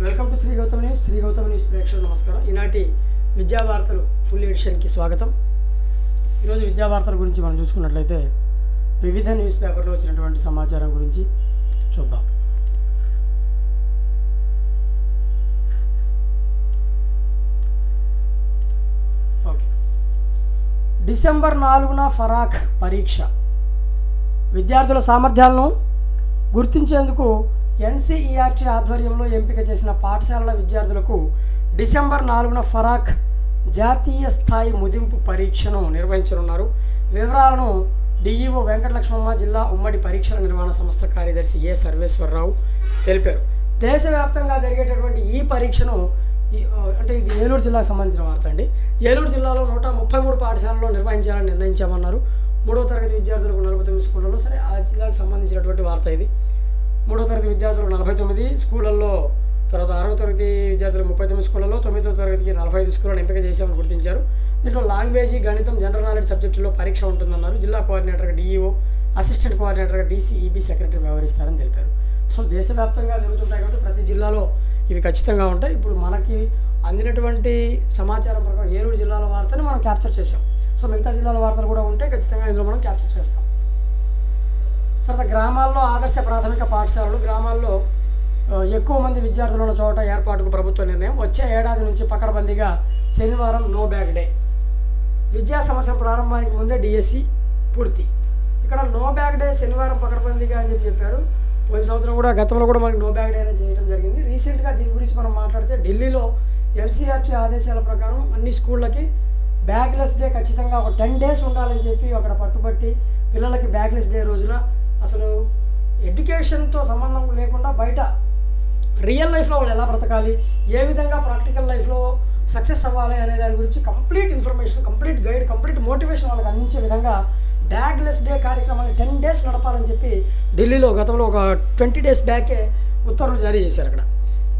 Welcome to Shri Gautam news. Shri Gautam news ప్రేక్షకులు నమస్కారం. ఈనాటి విద్యా వార్తలు ఫుల్ ఎడిషన్కి స్వాగతం. ఈరోజు విద్యా వార్తల గురించి మనం చూసుకున్నట్లయితే వివిధ న్యూస్ పేపర్లో వచ్చినటువంటి సమాచారం గురించి చూద్దాం. ఓకే. డిసెంబర్ నాలుగున ఫరాక్ పరీక్ష. విద్యార్థుల సామర్థ్యాలను గుర్తించేందుకు ఎన్సీఈఆర్టీ ఆధ్వర్యంలో ఎంపిక చేసిన పాఠశాలల విద్యార్థులకు డిసెంబర్ నాలుగున ఫరాక్ జాతీయ స్థాయి ముదింపు పరీక్షను నిర్వహించనున్నారు. వివరాలను డిఈఓ వెంకటలక్ష్మమ్మ జిల్లా ఉమ్మడి పరీక్షల నిర్వహణ సంస్థ కార్యదర్శి ఏ సర్వేశ్వరరావు తెలిపారు. దేశవ్యాప్తంగా జరిగేటటువంటి ఈ పరీక్షను అంటే ఇది ఏలూరు జిల్లాకు సంబంధించిన వార్త అండి. ఏలూరు జిల్లాలో నూట ముప్పై మూడు పాఠశాలలో నిర్వహించాలని నిర్ణయించామన్నారు. మూడో తరగతి విద్యార్థులకు నలభై తొమ్మిది స్కూళ్ళలో సరే ఆ జిల్లాకు సంబంధించినటువంటి వార్త ఇది. మూడో తరగతి విద్యార్థులు నలభై తొమ్మిది స్కూళ్ళల్లో తర్వాత ఆరో తరగతి విద్యార్థులు ముప్పై తొమ్మిది స్కూళ్ళలో తొమ్మిదో తరగతికి నలభై ఐదు స్కూళ్ళను ఎంపిక చేశామని గుర్తించారు. దీంట్లో లాంగ్వేజీ గణితం జనరల్ నాలెడ్జ్ సబ్జెక్టులో పరీక్ష ఉంటుందన్నారు. జిల్లా కోఆర్డినేటర్గా డిఈఓ అసిస్టెంట్ కోఆర్డినేటర్గా డీసీఈబీ సెక్రటరీ వ్యవహరిస్తారని తెలిపారు. సో దేశవ్యాప్తంగా జరుగుతుంటాయి కాబట్టి ప్రతి జిల్లాలో ఇవి ఖచ్చితంగా ఉంటాయి. ఇప్పుడు మనకి అందినటువంటి సమాచారం ప్రకారం ఏలూరు జిల్లాల వార్తని మనం క్యాప్చర్ చేసాం సో మిగతా జిల్లాల వార్తలు కూడా ఉంటే ఖచ్చితంగా ఇందులో మనం క్యాప్చర్ చేస్తాం. తర్వాత గ్రామాల్లో ఆదర్శ ప్రాథమిక పాఠశాలలు గ్రామాల్లో ఎక్కువ మంది విద్యార్థులు ఉన్న చోట ఏర్పాటుకు ప్రభుత్వ నిర్ణయం. వచ్చే ఏడాది నుంచి పకడ్బందీగా శనివారం నో బ్యాగ్ డే. విద్యా సంవత్సరం ప్రారంభానికి ముందే డిఎస్సి పూర్తి. ఇక్కడ నో బ్యాగ్ డే శనివారం పకడ్బందీగా అని చెప్పి చెప్పారు. పోయిన సంవత్సరం కూడా గతంలో కూడా మనకి నో బ్యాగ్ డే అనేది చేయడం జరిగింది. రీసెంట్గా దీని గురించి మనం మాట్లాడితే ఢిల్లీలో ఎన్సీఆర్టీ ఆదేశాల ప్రకారం అన్ని స్కూళ్ళకి బ్యాగ్లెస్ డే ఖచ్చితంగా ఒక టెన్ డేస్ ఉండాలని చెప్పి అక్కడ పట్టుబట్టి పిల్లలకి బ్యాగ్లెస్ డే రోజున అసలు ఎడ్యుకేషన్తో సంబంధం లేకుండా బయట రియల్ లైఫ్లో వాళ్ళు ఎలా బ్రతకాలి? ఏ విధంగా ప్రాక్టికల్ లైఫ్లో సక్సెస్ అవ్వాలి అనే దాని గురించి complete information complete guide complete motivation వాళ్ళకి అందించే విధంగా బ్యాగ్లెస్ డే కార్యక్రమాన్ని టెన్ డేస్ నడపాలని చెప్పి ఢిల్లీలో గతంలో ఒక ట్వంటీ డేస్ బ్యాకే ఉత్తర్వులు జారీ చేశారు అక్కడ.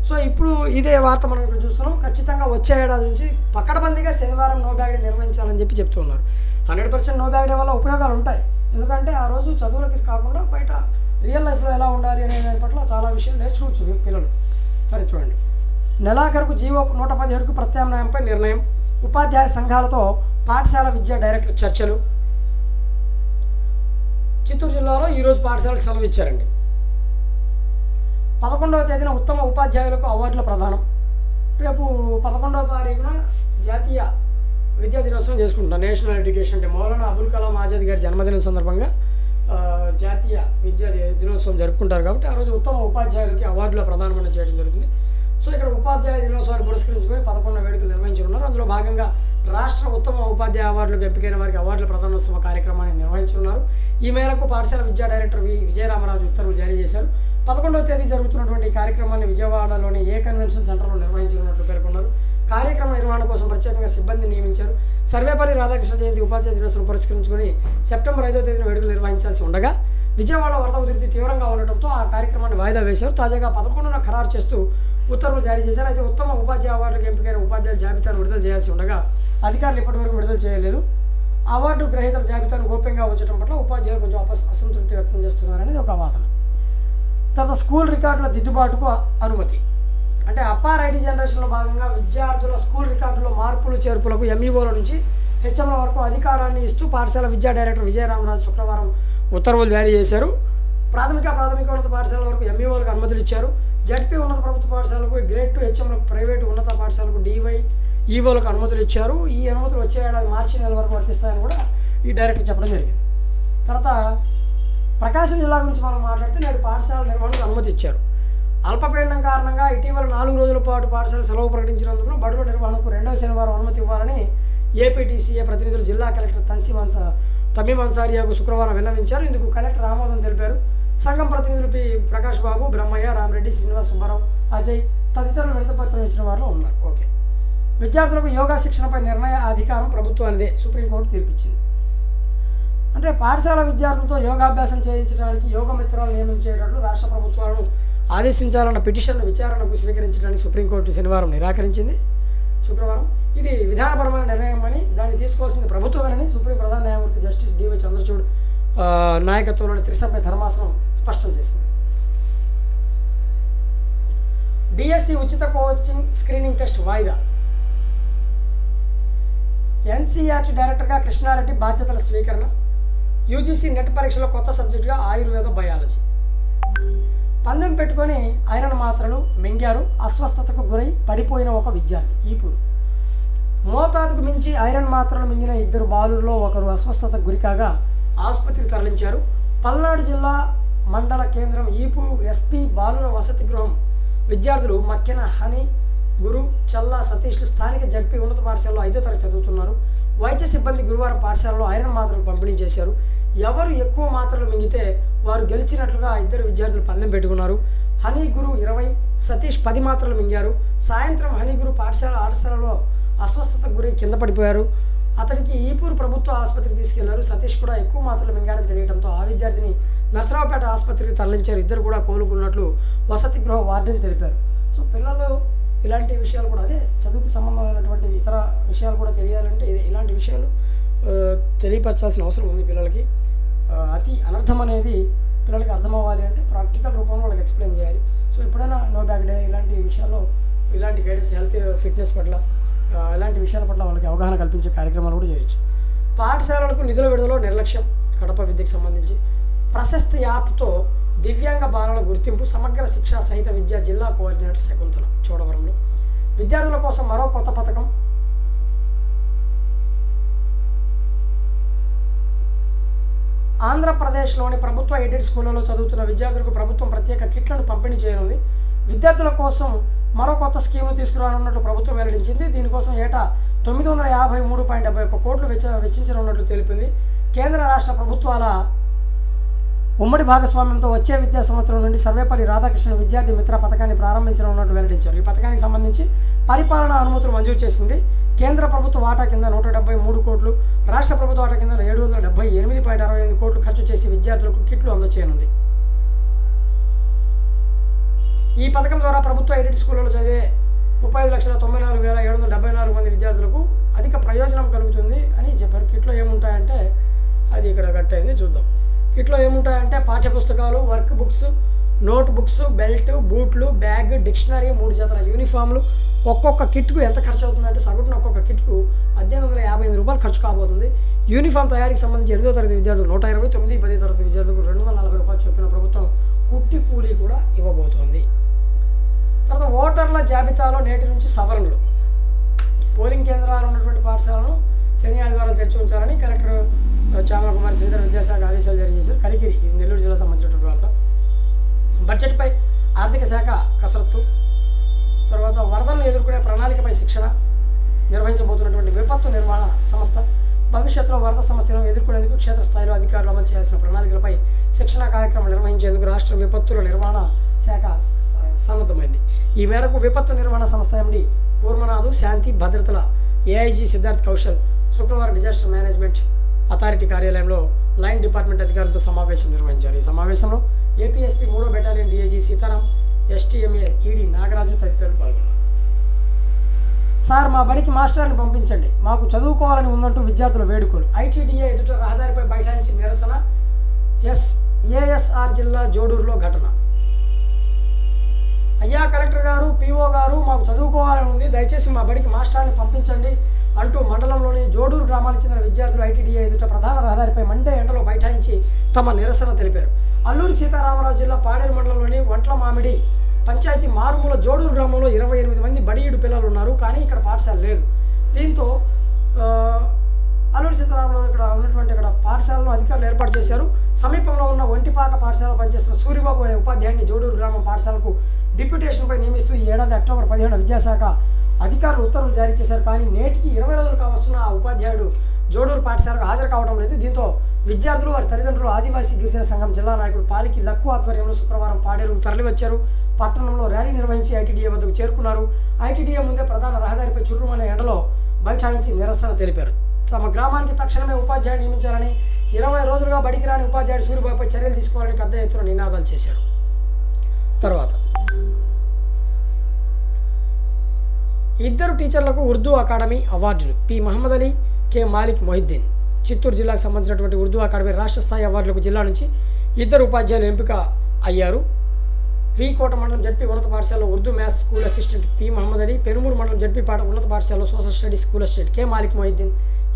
సో ఇప్పుడు ఇదే వార్త మనం ఇక్కడ చూస్తున్నాం. ఖచ్చితంగా వచ్చే ఏడాది నుంచి పకడ్బందీగా శనివారం నో బ్యాగ్ నిర్వహించాలని చెప్పి చెప్తున్నారు. Hundred percent no bag day వల్ల ఉపయోగాలు ఉంటాయి. ఎందుకంటే ఆ రోజు చదువులకి కాకుండా బయట రియల్ లైఫ్లో ఎలా ఉండాలి అనే దాని పట్ల చాలా విషయాలు నేర్చుకోవచ్చు పిల్లలు. సరే చూడండి. నెలాఖరుకు జీవో నూట పదిహేడుకు ప్రత్యామ్నాయంపై నిర్ణయం. ఉపాధ్యాయ సంఘాలతో పాఠశాల విద్యా డైరెక్టర్ చర్చలు. చిత్తూరు జిల్లాలో ఈరోజు పాఠశాలకు సెలవు ఇచ్చారండి. పదకొండవ తేదీన ఉత్తమ ఉపాధ్యాయులకు అవార్డుల ప్రదానం. రేపు పదకొండవ తారీఖున జాతీయ విద్యా దినోత్సవం చేసుకుంటున్నాం. National education day. Maulana Abul Kalam Azad గారి జన్మదినం సందర్భంగా జాతీయ విద్యా దినోత్సవం జరుపుకుంటారు కాబట్టి ఆ రోజు ఉత్తమ ఉపాధ్యాయులకి అవార్డుల ప్రదానం చేయడం జరుగుతుంది. సో ఇక్కడ ఉపాధ్యాయ దినోత్సవాన్ని పురస్కరించుకొని పదకొండు వేడుకలు నిర్వహించనున్నారు. అందులో భాగంగా రాష్ట్ర ఉత్తమ ఉపాధ్యాయ అవార్డులకు ఎంపికైన వారికి అవార్డుల ప్రధానోత్సవ కార్యక్రమాన్ని నిర్వహించనున్నారు. ఈ మేరకు పాఠశాల విద్యా డైరెక్టర్ వి విజయరామరాజు ఉత్తర్వులు జారీ చేశారు. పదకొండవ తేదీ జరుగుతున్నటువంటి ఈ కార్యక్రమాన్ని విజయవాడలోని ఏ కన్వెన్షన్ సెంటర్లో నిర్వహించనున్నట్లు పేర్కొన్నారు. కార్యక్రమ నిర్వహణ కోసం ప్రత్యేకంగా సిబ్బంది నియమించారు. సర్వేపల్లి రాధాకృష్ణ జయంతి ఉపాధ్యాయ దినోత్సవం పురస్కరించుకొని సెప్టెంబర్ ఐదో తేదీన వేడుకలు నిర్వహించాల్సి ఉండగా విజయవాడ వరద ఉధృతి తీవ్రంగా ఉండటంతో ఆ కార్యక్రమాన్ని వాయిదా వేశారు. తాజాగా పదకొండున ఖరారు చేస్తూ ఉత్తర్వులు జారీ చేశారు. అయితే ఉత్తమ ఉపాధ్యాయ అవార్డులకు ఎంపికైన ఉపాధ్యాయుల జాబితాను విడుదల చేయాల్సి ఉండగా అధికారులు ఇప్పటివరకు విడుదల చేయలేదు. అవార్డు గ్రహీతల జాబితాను గోప్యంగా ఉంచడం పట్ల ఉపాధ్యాయులు కొంచెం అపస్ అసంతృప్తి వ్యక్తం చేస్తున్నారనేది ఒక వాదన. తర్వాత స్కూల్ రికార్డుల దిద్దుబాటుకు అనుమతి. అంటే అప్పార్ ఐటీ జనరేషన్లో భాగంగా విద్యార్థుల స్కూల్ రికార్డులో మార్పులు చేర్పులకు ఎంఈఓల నుంచి హెచ్ఎంల వరకు అధికారాన్ని ఇస్తూ పాఠశాల విద్యా డైరెక్టర్ విజయరామరాజు శుక్రవారం ఉత్తర్వులు జారీ చేశారు. ప్రాథమిక ప్రాథమిక ఉన్నత పాఠశాల వరకు ఎంఈఓలకు అనుమతులు ఇచ్చారు. జడ్పీ ఉన్నత ప్రభుత్వ పాఠశాలకు గ్రేడ్ టూ హెచ్ఎంలకు ప్రైవేటు ఉన్నత పాఠశాలకు డివై ఈఓలకు అనుమతులు ఇచ్చారు. ఈ అనుమతులు వచ్చే ఏడాది మార్చి నెల వరకు వర్తిస్తాయని కూడా ఈ డైరెక్టర్ చెప్పడం జరిగింది. తర్వాత ప్రకాశం జిల్లా గురించి మనం మాట్లాడితే నేడు పాఠశాల నిర్వహణకు అనుమతి ఇచ్చారు. అల్పపీడనం కారణంగా ఇటీవల నాలుగు రోజుల పాటు పాఠశాల సెలవు ప్రకటించినందుకు బడుల నిర్వహణకు రెండవ శనివారం అనుమతి ఇవ్వాలని ఏపీటీసీఏ ప్రతినిధులు జిల్లా కలెక్టర్ తన్సీమ్ తమీమ్ అన్సారియాకు శుక్రవారం విన్నవించారు. ఇందుకు కలెక్టర్ ఆమోదం తెలిపారు. సంఘం ప్రతినిధులు పి. ప్రకాష్ బాబు బ్రహ్మయ్య రామరెడ్డి శ్రీనివాస్ సుబ్బారావు అజయ్ తదితరులు వినతిపత్రం ఇచ్చిన వారిలో ఉన్నారు. ఓకే. విద్యార్థులకు యోగా శిక్షణపై నిర్ణయ అధికారం ప్రభుత్వానిదే సుప్రీంకోర్టు తీర్పిచ్చింది. అంటే పాఠశాల విద్యార్థులతో యోగాభ్యాసం చేయించడానికి యోగ మిత్రాలు నియమించేటట్లు రాష్ట్ర ప్రభుత్వాలను ఆదేశించాలన్న పిటిషన్ను విచారణకు స్వీకరించడానికి సుప్రీంకోర్టు శనివారం నిరాకరించింది. శుక్రవారం. ఇది విధానపరమైన నిర్ణయం అని దాన్ని తీసుకోవాల్సింది ప్రభుత్వమేనని సుప్రీం ప్రధాన న్యాయమూర్తి జస్టిస్ డివై చంద్రచూడ్ నాయకత్వంలోని త్రిసభ్య ధర్మాసనం స్పష్టం చేసింది. డిఎస్సి ఉచిత కోచింగ్ స్క్రీనింగ్ టెస్ట్ వాయిదా. ఎన్సీఆర్టీ డైరెక్టర్గా కృష్ణారెడ్డి బాధ్యతల స్వీకరణ. యూజీసీ నెట్ పరీక్షలో కొత్త సబ్జెక్టుగా ఆయుర్వేద బయాలజీ. పందెం పెట్టుకొని ఐరన్ మాత్రలు మింగారు అస్వస్థతకు గురై పడిపోయిన ఒక విద్యార్థి ఈపూరు. మోతాదుకు మించి ఐరన్ మాత్రలు మింగిన ఇద్దరు బాలురులో ఒకరు అస్వస్థతకు గురికాగా ఆసుపత్రికి తరలించారు. పల్నాడు జిల్లా మండల కేంద్రం ఈపూరు ఎస్పీ బాలుర వసతి గృహం. విద్యార్థులు మక్కిన హనీ చల్లా సతీష్లు స్థానిక జడ్పీ ఉన్నత పాఠశాలలో ఐదో తరగతి చదువుతున్నారు. వైద్య సిబ్బంది గురువారం పాఠశాలలో ఐరన్ మాత్రలు పంపిణీ చేశారు. ఎవరు ఎక్కువ మాత్రలు మింగితే వారు గెలిచినట్లుగా ఇద్దరు విద్యార్థులు పందెం పెట్టుకున్నారు. హనీ గురు ఇరవై సతీష్ పది మాత్రలు మింగారు. సాయంత్రం హనీ గురు పాఠశాల ఆటశాలలో అస్వస్థతకు గురి కింద పడిపోయారు. అతనికి ఈపూరు ప్రభుత్వ ఆసుపత్రికి తీసుకెళ్ళారు. సతీష్ కూడా ఎక్కువ మాత్రలు మింగాడని తెలియడంతో ఆ విద్యార్థిని నర్సరావుపేట ఆసుపత్రికి తరలించారు. ఇద్దరు కూడా కోలుకున్నట్లు వసతి గృహ వార్డెన్ తెలిపారు. సో పిల్లలు ఇలాంటి విషయాలు కూడా అదే చదువుకి సంబంధమైనటువంటి ఇతర విషయాలు కూడా తెలియాలంటే ఇది ఇలాంటి విషయాలు తెలియపరచాల్సిన అవసరం ఉంది పిల్లలకి. అతి అనర్థం అనేది పిల్లలకి అర్థమవ్వాలి అంటే ప్రాక్టికల్ రూపంలో వాళ్ళకి ఎక్స్ప్లెయిన్ చేయాలి. సో ఎప్పుడైనా నో బ్యాక్ డే ఇలాంటి విషయాల్లో ఇలాంటి గైడెన్స్ హెల్త్ ఫిట్నెస్ పట్ల ఇలాంటి విషయాల పట్ల వాళ్ళకి అవగాహన కల్పించే కార్యక్రమాలు కూడా చేయొచ్చు. పాఠశాలలకు నిధుల విడుదల నిర్లక్ష్యం కడప విద్యకు సంబంధించి. ప్రశస్తి యాప్తో దివ్యాంగ బాలల గుర్తింపు సమగ్ర శిక్షా సహిత విద్యా జిల్లా కోఆర్డినేటర్ శకుంతల చోడవరంలో. విద్యార్థుల కోసం మరో కొత్త పథకం. ఆంధ్రప్రదేశ్లోని ప్రభుత్వ ఎయిడెడ్ స్కూళ్ళలో చదువుతున్న విద్యార్థులకు ప్రభుత్వం ప్రత్యేక కిట్లను పంపిణీ చేయనుంది. విద్యార్థుల కోసం మరో కొత్త స్కీమ్ను తీసుకురానున్నట్లు ప్రభుత్వం వెల్లడించింది. దీనికోసం ఏటా తొమ్మిది వందల యాభై మూడు పాయింట్ డెబ్బై ఒక్క కోట్లు వెచ్చ వెచ్చించనున్నట్లు తెలిపింది. కేంద్ర రాష్ట్ర ప్రభుత్వాల ఉమ్మడి భాగస్వామ్యంతో వచ్చే విద్యా సంవత్సరం నుండి సర్వేపల్లి రాధాకృష్ణ విద్యార్థి మిత్ర పథకాన్ని ప్రారంభించనున్నట్టు వెల్లడించారు. ఈ పథకానికి సంబంధించి పరిపాలనా అనుమతులు మంజూరు చేసింది కేంద్ర ప్రభుత్వ వాటా కింద నూట డెబ్బై మూడు కోట్లు రాష్ట్ర ప్రభుత్వ వాటా కింద ఏడు వందల డెబ్బై ఎనిమిది పాయింట్ అరవై ఎనిమిది కోట్లు ఖర్చు చేసి విద్యార్థులకు కిట్లు అందచేయనుంది ఈ పథకం ద్వారా ప్రభుత్వ ఎయిడెడ్ స్కూళ్ళలో చదివే ముప్పై ఐదు లక్షల తొంభై నాలుగు వేల ఏడు వందల డెబ్బై నాలుగు మంది విద్యార్థులకు అధిక ప్రయోజనం కలుగుతుంది అని చెప్పారు. కిట్లో ఏముంటాయంటే అది ఇక్కడ కట్టయింది చూద్దాం. కిట్లో ఏముంటాయంటే పాఠ్య పుస్తకాలు work books note books belt బూట్లు బ్యాగ్ డిక్షనరీ మూడు జతల యూనిఫామ్లు. ఒక్కొక్క కిట్కు ఎంత ఖర్చు అవుతుందంటే సగటున ఒక్కొక్క కిట్కు పద్దెనిమిది వందల యాభై ఎనిమిది రూపాయలు ఖర్చు కాబోతుంది. యూనిఫామ్ తయారీకి సంబంధించి ఎనిమిదో తరగతి విద్యార్థులు నూట ఇరవై తొమ్మిది పది తరగతి విద్యార్థులకు రెండు వందల నలభై రూపాయలు చొప్పున ప్రభుత్వం కుట్టి కూలీ కూడా ఇవ్వబోతోంది. తర్వాత ఓటర్ల జాబితాలో నేటి నుంచి సవరణలు. పోలింగ్ కేంద్రాలు ఉన్నటువంటి పాఠశాలను శని ఆదివారాలు తెరిచి ఉంచాలని కలెక్టర్ చామకుమారి శ్రీధర్ విద్యాశాఖ ఆదేశాలు జారీ చేశారు. కలికిరి ఇది నెల్లూరు జిల్లా సంబంధించినటువంటి వార్త. బడ్జెట్పై ఆర్థిక శాఖ కసరత్తు తర్వాత వరదలను ఎదుర్కొనే ప్రణాళికపై శిక్షణ నిర్వహించబోతున్నటువంటి విపత్తు నిర్వహణ సంస్థ భవిష్యత్తులో వరద సమస్యలను ఎదుర్కొనేందుకు క్షేత్రస్థాయిలో అధికారులు అమలు చేయాల్సిన ప్రణాళికలపై శిక్షణ కార్యక్రమం నిర్వహించేందుకు రాష్ట్ర విపత్తుల నిర్వహణ శాఖ స- సన్నద్ధమైంది. ఈ మేరకు విపత్తు నిర్వహణ సంస్థ ఎండి కూర్మనాథు శాంతి భద్రతల ఏఐజీ సిద్ధార్థ్ కౌశల్ శుక్రవారం డిజాస్టర్ మేనేజ్మెంట్ అథారిటీ కార్యాలయంలో లైన్ డిపార్ట్మెంట్ అధికారులతో సమావేశం నిర్వహించారు. ఈ సమావేశంలో ఏపీఎస్పీ మూడో battalion DIG Sitaram SDMA ED Nagaraju తదితరులు పాల్గొన్నారు. సార్ మా బడికి మాస్టర్ని పంపించండి. మాకు చదువుకోవాలని ఉందంటూ విద్యార్థుల వేడుకలు ఐటీడీఏ ఎదుట రహదారిపై బైఠాయించి నిరసన ఎస్ ఏఎస్ఆర్ జిల్లా జోడూరులో ఘటన. అయ్యా కలెక్టర్ గారు పీఓ గారు మాకు చదువుకోవాలని ఉంది. దయచేసి మా బడికి మాస్టర్ని పంపించండి. అంటూ మండలంలోని జోడూరు గ్రామానికి చెందిన విద్యార్థులు ఐటీడీఏ ఎదుట ప్రధాన రహదారిపై మండే ఎండలో బైఠాయించి తమ నిరసన తెలిపారు. అల్లూరి సీతారామరాజు జిల్లా పాడేరు మండలంలోని వంట్ల మామిడి పంచాయతీ మారుమూల జోడూరు గ్రామంలో ఇరవై ఎనిమిది మంది బడియుడు పిల్లలు ఉన్నారు. కానీ ఇక్కడ పాఠశాల లేదు. దీంతో అల్లూరు సీతారామరాజు ఇక్కడ ఉన్నటువంటి ఇక్కడ పాఠశాలను అధికారులు ఏర్పాటు చేశారు. సమీపంలో ఉన్న ఒంటిపాక పాఠశాల పనిచేస్తున్న సూర్యబాబు అనే ఉపాధ్యాయుడిని జోడూరు గ్రామం పాఠశాలకు డిప్యూటేషన్పై నియమిస్తూ ఈ ఏడాది అక్టోబర్ పదిహేను విద్యాశాఖ అధికారులు ఉత్తర్వులు జారీ చేశారు. కానీ నేటికి ఇరవై రోజులు కావస్తున్న ఆ ఉపాధ్యాయుడు జోడూరు పాఠశాలకు హాజరు కావడం లేదు. దీంతో విద్యార్థులు వారి తల్లిదండ్రులు ఆదివాసీ గిరిజన సంఘం జిల్లా నాయకుడు పాలికి లక్కు ఆధ్వర్యంలో శుక్రవారం పాడేరుకు తరలివచ్చారు. పట్టణంలో ర్యాలీ నిర్వహించి ఐటీడీఏ వద్దకు చేరుకున్నారు. ఐటీడీఏ ముందే ప్రధాన రహదారిపై చుర్రుమనే ఎండలో బైఠాయించి నిరసన తెలిపారు. తమ గ్రామానికి తక్షణమే ఉపాధ్యాయుడు నియమించాలని ఇరవై రోజులుగా బడికి రాని ఉపాధ్యాయుడు సూర్యబాబుపై చర్యలు తీసుకోవాలని పెద్ద ఎత్తున నినాదాలు చేశారు. తర్వాత ఇద్దరు టీచర్లకు ఉర్దూ అకాడమీ అవార్డులు. పి. మహమ్మద్ అలీ కె. మాలిక్ మొహిద్దీన్. చిత్తూరు జిల్లాకు సంబంధించినటువంటి ఉర్దూ అకాడమీ రాష్ట్ర స్థాయి అవార్డులకు జిల్లా నుంచి ఇద్దరు ఉపాధ్యాయులు ఎంపిక అయ్యారు. వి కోట మండలం జడ్పీ ఉన్నత పాఠశాలలో Urdu maths school assistant P Mohammed Ali Penumuru మండలం జడ్పీ పాఠ ఉన్నత పాఠశాలలో social studies school assistant K Malik Mohiddin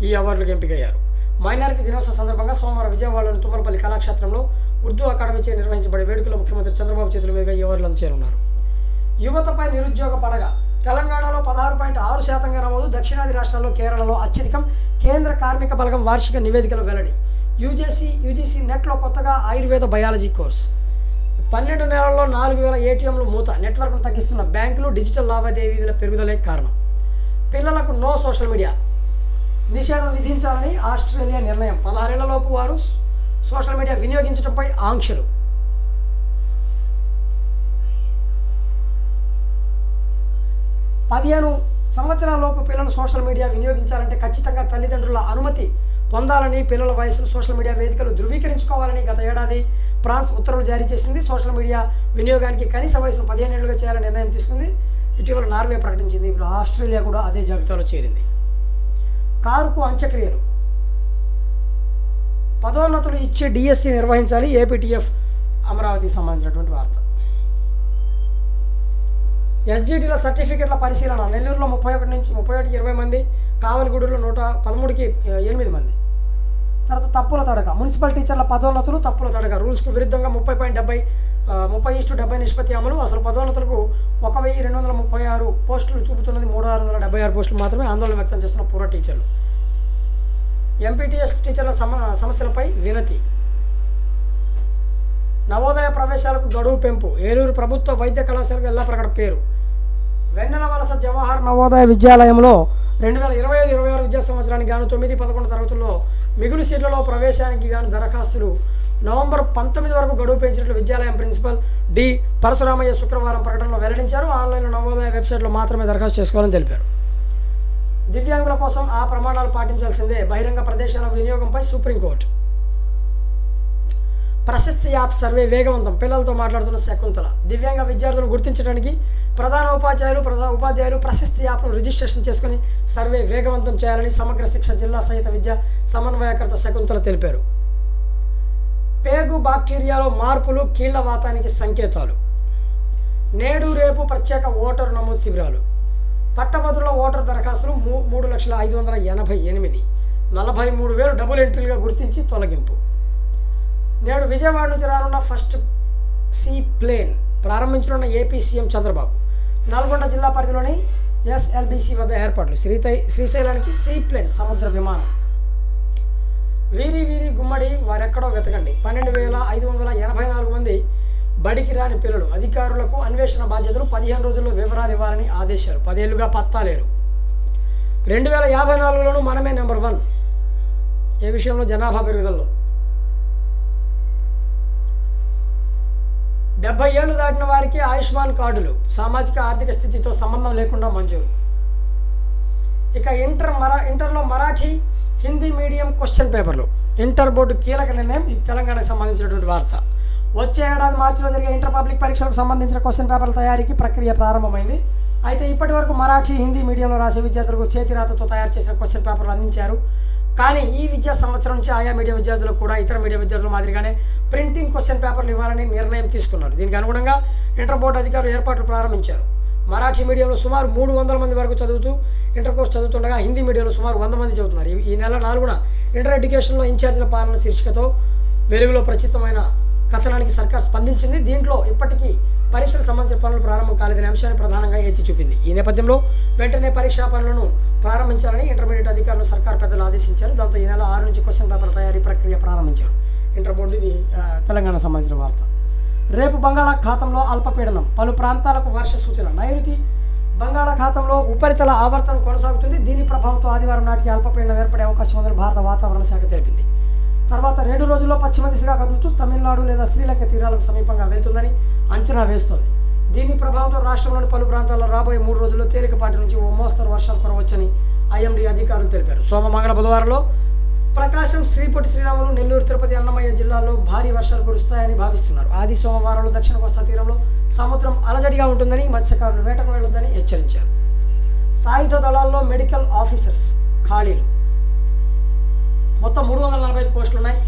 ఈ అవార్డులకు ఎంపికయ్యారు. మైనారిటీ దినోత్సవ సందర్భంగా సోమవారం విజయవాడలోని తుమ్మలపల్లి కళాక్షేత్రంలో ఉర్దూ అకాడమీచే నిర్వహించబడే వేడుకలో ముఖ్యమంత్రి చంద్రబాబు చేతుల మీదుగా ఈ అవార్డులను చేరున్నారు యువతపై నిరుద్యోగ పడగ. తెలంగాణలో పదహారు పాయింట్ ఆరు శాతంగా నమోదు దక్షిణాది రాష్ట్రాల్లో కేరళలో అత్యధికం కేంద్ర కార్మిక బలగం వార్షిక నివేదికలో వెల్లడి. యూజీసీ యూజీసీ నెట్లో కొత్తగా ఆయుర్వేద బయాలజీ కోర్స్. పన్నెండు నెలల్లో నాలుగు వేల ఏటీఎంలు మూత నెట్వర్క్ను తగ్గిస్తున్న బ్యాంకులు డిజిటల్ లావాదేవీల పెరుగుదలే కారణం. పిల్లలకు నో సోషల్ మీడియా. నిషేధం విధించాలని ఆస్ట్రేలియా నిర్ణయం. పదహారేళ్ళలోపు వారు సోషల్ మీడియా వినియోగించడంపై ఆంక్షలు. పదిహేను సంవత్సరాలలోపు పిల్లలు సోషల్ మీడియా వినియోగించాలంటే ఖచ్చితంగా తల్లిదండ్రుల అనుమతి పొందాలని పిల్లల వయసును సోషల్ మీడియా వేదికలు ధృవీకరించుకోవాలని గత ఏడాది ఫ్రాన్స్ ఉత్తర్వులు జారీ చేసింది. సోషల్ మీడియా వినియోగానికి కనీస వయసును పదిహేను ఏళ్ళుగా చేయాలని నిర్ణయం తీసుకుంది. ఇటీవల నార్వే ప్రకటించింది. ఇప్పుడు ఆస్ట్రేలియా కూడా అదే జాబితాలో చేరింది. కారుకు అంత్యక్రియలు. పదోన్నతులు ఇచ్చే డిఎస్సి నిర్వహించాలి. ఏపీటీఎఫ్ అమరావతికి సంబంధించినటువంటి వార్త. ఎస్జిటిల సర్టిఫికెట్ల పరిశీలన. నెల్లూరులో ముప్పై ఒకటి నుంచి ముప్పై ఒకటికి ఇరవై మంది కావలిగూడూరులో నూట పదమూడుకి ఎనిమిది మంది. తర్వాత తప్పుల తడక. మున్సిపల్ టీచర్ల పదోన్నతులు తప్పుల తడక. రూల్స్కు విరుద్ధంగా ముప్పై పాయింట్ డెబ్బై ముప్పై ఇష్టు డెబ్బై నిష్పత్తి అమలు. అసలు పదోన్నతులకు ఒక వెయ్యి రెండు వందల ముప్పై ఆరు పోస్టులు చూపుతున్నది మూడు ఆరు వందల డెబ్బై ఆరు పోస్టులు మాత్రమే ఆందోళన వ్యక్తం చేస్తున్న పూర్వ టీచర్లు. ఎంపీటీఎస్ టీచర్ల సమ సమస్యలపై వినతి. నవోదయ ప్రవేశాలకు గడువు పెంపు. ఏలూరు ప్రభుత్వ వైద్య కళాశాలకు ఎల్లాప్రగడ పేరు. వెన్నెల వలస జవహర్ నవోదయ విద్యాలయంలో రెండు వేల ఇరవై ఐదు ఇరవై ఆరు విద్యా సంవత్సరానికి గాను తొమ్మిది పదకొండు తరగతుల్లో మిగులు సీట్లలో ప్రవేశానికి గాను దరఖాస్తులు నవంబర్ పంతొమ్మిది వరకు గడువు పెంచినట్లు విద్యాలయం ప్రిన్సిపల్ డి పరశురామయ్య శుక్రవారం ప్రకటనలో వెల్లడించారు. ఆన్లైన్ నవోదయ వెబ్సైట్లో మాత్రమే దరఖాస్తు చేసుకోవాలని తెలిపారు. దివ్యాంగుల కోసం ఆ ప్రమాణాలు పాటించాల్సిందే. బహిరంగ ప్రదేశాల వినియోగంపై సుప్రీంకోర్టు. ప్రశస్తి యాప్ సర్వే వేగవంతం. పిల్లలతో మాట్లాడుతున్న శకుంతల. దివ్యాంగ విద్యార్థులను గుర్తించడానికి ప్రధాన ఉపాధ్యాయులు ప్రధాన ఉపాధ్యాయులు ప్రశస్తి యాప్ను రిజిస్ట్రేషన్ చేసుకుని సర్వే వేగవంతం చేయాలని సమగ్ర శిక్ష జిల్లా సహిత విద్యా సమన్వయకర్త శకుంతల తెలిపారు. పేగు బాక్టీరియాలో మార్పులు కీళ్ళ వాతానికి సంకేతాలు. నేడు రేపు ప్రత్యేక ఓటరు నమోదు శిబిరాలు. పట్టభద్రుల ఓటర్ దరఖాస్తులు మూ మూడు లక్షల ఐదు వందల ఎనభై ఎనిమిది. నలభై మూడు వేలు డబుల్ ఎంట్రీలుగా గుర్తించి తొలగింపు. నేడు విజయవాడ నుంచి రానున్న ఫస్ట్ సీ ప్లేన్ ప్రారంభించనున్న ఏపీ సీఎం చంద్రబాబు. నల్గొండ జిల్లా పరిధిలోని ఎస్ఎల్బిసి వద్ద ఏర్పాట్లు. శ్రీతై శ్రీశైలానికి సీ ప్లేన్ సముద్ర విమానం. వీరి వీరి గుమ్మడి వారెక్కడో వెతకండి. పన్నెండు వేల ఐదు వందల ఎనభై నాలుగు మంది బడికి రాని పిల్లలు అధికారులకు అన్వేషణ బాధ్యతలు పదిహేను రోజుల్లో వివరాలు ఇవ్వాలని ఆదేశాలు. పదేళ్ళుగా పత్తా లేరు రెండు వేల యాభై నాలుగులోనూ మనమే నెంబర్ వన్. ఏ విషయంలో జనాభా పెరుగుదలలో? డెబ్బై ఏళ్ళు దాటిన వారికి ఆయుష్మాన్ కార్డులు సామాజిక ఆర్థిక స్థితితో సంబంధం లేకుండా మంజూరు. ఇక ఇంటర్ మరా ఇంటర్లో మరాఠీ హిందీ మీడియం క్వశ్చన్ పేపర్లు. ఇంటర్ బోర్డు కీలక నిర్ణయం ఇది తెలంగాణకు సంబంధించినటువంటి వార్త. వచ్చే ఏడాది మార్చిలో జరిగే ఇంటర్ పబ్లిక్ పరీక్షలకు సంబంధించిన క్వశ్చన్ పేపర్ల తయారీకి ప్రక్రియ ప్రారంభమైంది. అయితే ఇప్పటి వరకు మరాఠీ హిందీ మీడియంలో రాసే విద్యార్థులకు చేతిరాతతో తయారు చేసిన క్వశ్చన్ పేపర్లు అందించారు. కానీ ఈ విద్యా సంవత్సరం నుంచి ఆయా మీడియం విద్యార్థులకు కూడా ఇతర మీడియం విద్యార్థుల మాదిరిగానే ప్రింటింగ్ క్వశ్చన్ పేపర్లు ఇవ్వాలని నిర్ణయం తీసుకున్నారు. దీనికి అనుగుణంగా ఇంటర్ బోర్డు అధికారులు ఏర్పాట్లు ప్రారంభించారు. మరాఠీ మీడియంలో సుమారు మూడు వందల మంది వరకు చదువుతూ ఇంటర్ కోర్స్ చదువుతుండగా హిందీ మీడియంలో సుమారు వంద మంది చదువుతున్నారు. ఈ- ఈ నెల నాలుగున ఇంటర్ ఎడ్యుకేషన్లో ఇన్ఛార్జీల పాలన శీర్షికతో వెలుగులో ప్రచితమైన కథనానికి సర్కార్ స్పందించింది. దీంట్లో ఇప్పటికీ పరీక్షలకు సంబంధించిన పనులు ప్రారంభం కాలేదనే అంశాన్ని ప్రధానంగా ఎత్తి చూపింది. ఈ నేపథ్యంలో వెంటనే పరీక్షా పనులను ప్రారంభించాలని ఇంటర్మీడియట్ అధికారులను సర్కార్ పెద్దలు ఆదేశించారు. దాంతో ఈ నెల ఆరు నుంచి క్వశ్చన్ పేపర్ తయారీ ప్రక్రియ ప్రారంభించారు. ఇంటర్ బోర్డు ఇది తెలంగాణ సంబంధించిన వార్త. రేపు బంగాళాఖాతంలో అల్పపీడనం పలు ప్రాంతాలకు వర్ష సూచన నైరుతి బంగాళాఖాతంలో ఉపరితల ఆవర్తనం కొనసాగుతుంది. దీని ప్రభావంతో ఆదివారం నాటికి అల్పపీడనం ఏర్పడే అవకాశం ఉందని భారత వాతావరణ శాఖ తెలిపింది. తర్వాత రెండు రోజుల్లో పశ్చిమ దిశగా కదులుతూ తమిళనాడు లేదా శ్రీలంక తీరాలకు సమీపంగా వెళ్తుందని అంచనా వేస్తోంది. దీని ప్రభావంతో రాష్ట్రంలోని పలు ప్రాంతాల్లో రాబోయే మూడు రోజుల్లో తేలికపాటి నుంచి ఓ మోస్తరు వర్షాలు కురవచ్చని ఐఎండీ అధికారులు తెలిపారు. సోమ మంగళ బుధవారంలో ప్రకాశం శ్రీపొట్టి శ్రీరాములు నెల్లూరు తిరుపతి అన్నమయ్య జిల్లాల్లో భారీ వర్షాలు కురుస్తాయని భావిస్తున్నారు. ఆది సోమవారంలో దక్షిణ కోస్తా తీరంలో సముద్రం అలజడిగా ఉంటుందని మత్స్యకారులు వేటకు వెళ్ళొద్దని హెచ్చరించారు. సాయుధ దళాల్లో మెడికల్ ఆఫీసర్స్ ఖాళీలు. మొత్తం మూడు వందల నలభై ఐదు పోస్టులు ఉన్నాయి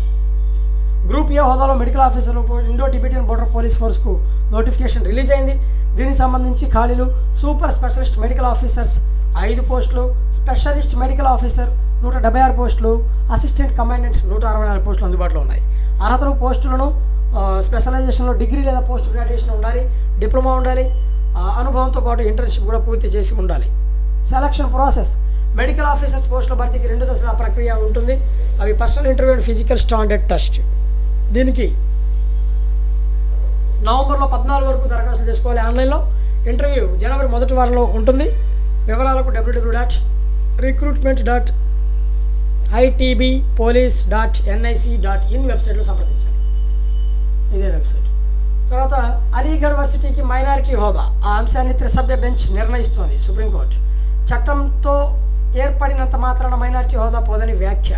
గ్రూప్ ఏ హోదాలో మెడికల్ ఆఫీసర్లు ఇండో టిబెటియన్ బోర్డర్ పోలీస్ ఫోర్స్కు నోటిఫికేషన్ రిలీజ్ అయింది. దీనికి సంబంధించి ఖాళీలు సూపర్ స్పెషలిస్ట్ మెడికల్ ఆఫీసర్స్ ఐదు పోస్టులు స్పెషలిస్ట్ మెడికల్ ఆఫీసర్ నూట డెబ్బై ఆరు పోస్టులు అసిస్టెంట్ కమాండెంట్ నూట అరవై నాలుగు పోస్టులు అందుబాటులో ఉన్నాయి. అర్హతలు పోస్టులను స్పెషలైజేషన్లో డిగ్రీ లేదా పోస్ట్ గ్రాడ్యుయేషన్ ఉండాలి డిప్లొమా ఉండాలి అనుభవంతో పాటు ఇంటర్న్షిప్ కూడా పూర్తి చేసి ఉండాలి. సెలక్షన్ ప్రాసెస్ మెడికల్ ఆఫీసర్స్ పోస్టుల భర్తీకి రెండు దశల ప్రక్రియ ఉంటుంది. అవి personal interview and physical standard test. దీనికి నవంబర్లో పద్నాలుగు వరకు దరఖాస్తు చేసుకోవాలి ఆన్లైన్లో. ఇంటర్వ్యూ జనవరి మొదటి వారంలో ఉంటుంది. వివరాలకు WWW dot recruitment dot ITB police dot NIC dot in వెబ్సైట్లో సంప్రదించాలి. ఇదే వెబ్సైట్. తర్వాత అలీగఢ్ వర్సిటీకి మైనారిటీ హోదా. ఆ అంశాన్ని త్రిసభ్య బెంచ్ నిర్ణయిస్తోంది సుప్రీంకోర్టు. చట్టంతో ఏర్పడినంత మాత్రాన మైనార్టీ హోదా పోదని వ్యాఖ్య.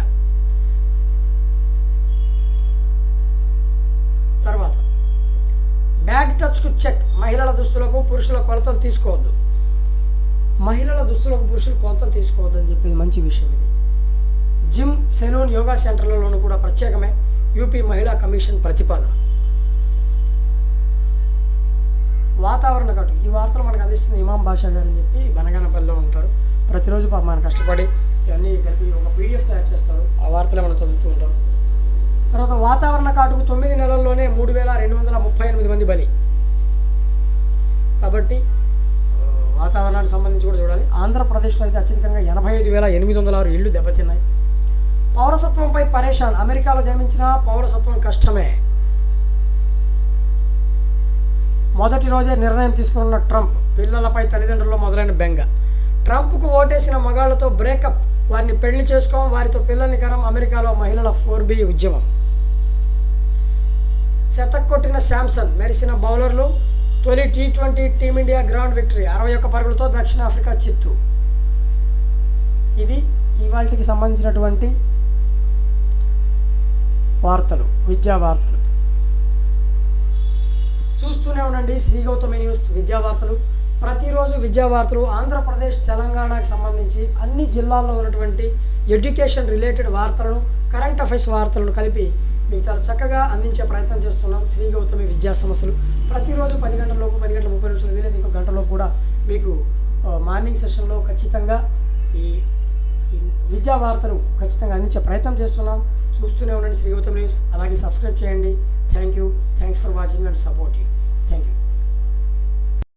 తర్వాత బ్యాడ్ టచ్కు చెక్. మహిళల దుస్తులకు పురుషుల కొలతలు తీసుకోవద్దు. మహిళల దుస్తులకు పురుషుల కొలతలు తీసుకోవద్దు అని చెప్పేది మంచి విషయం ఇది. జిమ్ సెలూన్ యోగా సెంటర్లలోనూ కూడా ప్రత్యేకమే. యూపీ మహిళా కమిషన్ ప్రతిపాదన. వాతావరణ కట్టు ఈ వార్తలు మనకు అందిస్తుంది ఇమాం బాషా గారు అని చెప్పి బనగానపల్లిలో ఉంటారు. ప్రతిరోజు పాప మనం కష్టపడి ఇవన్నీ కలిపి ఒక పీడిఎఫ్ తయారు చేస్తారు. ఆ వార్తలు మనం చదువుతూ ఉంటాం. తర్వాత వాతావరణ కాటుకు తొమ్మిది నెలల్లోనే మూడు వేల రెండు వందల ముప్పై ఎనిమిది మంది బలి. కాబట్టి వాతావరణానికి సంబంధించి కూడా చూడాలి. ఆంధ్రప్రదేశ్లో అయితే అత్యధికంగా ఎనభై ఐదు వేల ఎనిమిది వందల ఆరు ఇళ్ళు దెబ్బతిన్నాయి. పౌరసత్వంపై పరేషాన్. అమెరికాలో జన్మించిన పౌరసత్వం కష్టమే. మొదటి రోజే నిర్ణయం తీసుకున్న ట్రంప్ పిల్లలపై తల్లిదండ్రుల్లో మొదలైన బెంగ. ట్రంప్కు ఓటేసిన మగాళ్ళతో బ్రేకప్ వారిని పెళ్ళి చేసుకోవడం వారితో పిల్లల్ని కనం అమెరికాలో మహిళల ఫోర్ బి ఉద్యమం. శతక్ కొట్టిన శాంసన్ మెరిసిన బౌలర్లు తొలి T twenty team India ground victory అరవై ఒక్క పరుగులతో దక్షిణాఫ్రికా చిత్తు. ఇది ఇవాళకి సంబంధించినటువంటి వార్తలు విద్యా వార్తలు. చూస్తూనే ఉండండి. శ్రీ గౌతమి న్యూస్ విద్యా వార్తలు. ప్రతిరోజు విద్యా వార్తలు ఆంధ్రప్రదేశ్ తెలంగాణకు సంబంధించి అన్ని జిల్లాల్లో ఉన్నటువంటి ఎడ్యుకేషన్ రిలేటెడ్ వార్తలను కరెంట్ అఫైర్స్ వార్తలను కలిపి మీకు చాలా చక్కగా అందించే ప్రయత్నం చేస్తున్నాం శ్రీ గౌతమి విద్యా సమస్యలు. ప్రతిరోజు పది గంటలలోపు పది గంటల ముప్పై నిమిషాలు వీలైతే ఇంకో గంటలో కూడా మీకు మార్నింగ్ సెషన్లో ఖచ్చితంగా ఈ ఈ విద్యా వార్తలు ఖచ్చితంగా అందించే ప్రయత్నం చేస్తున్నాం. చూస్తూనే ఉండండి శ్రీ గౌతమ్ న్యూస్. అలాగే సబ్స్క్రైబ్ చేయండి. Thank you. Thanks for watching and supporting. Thank you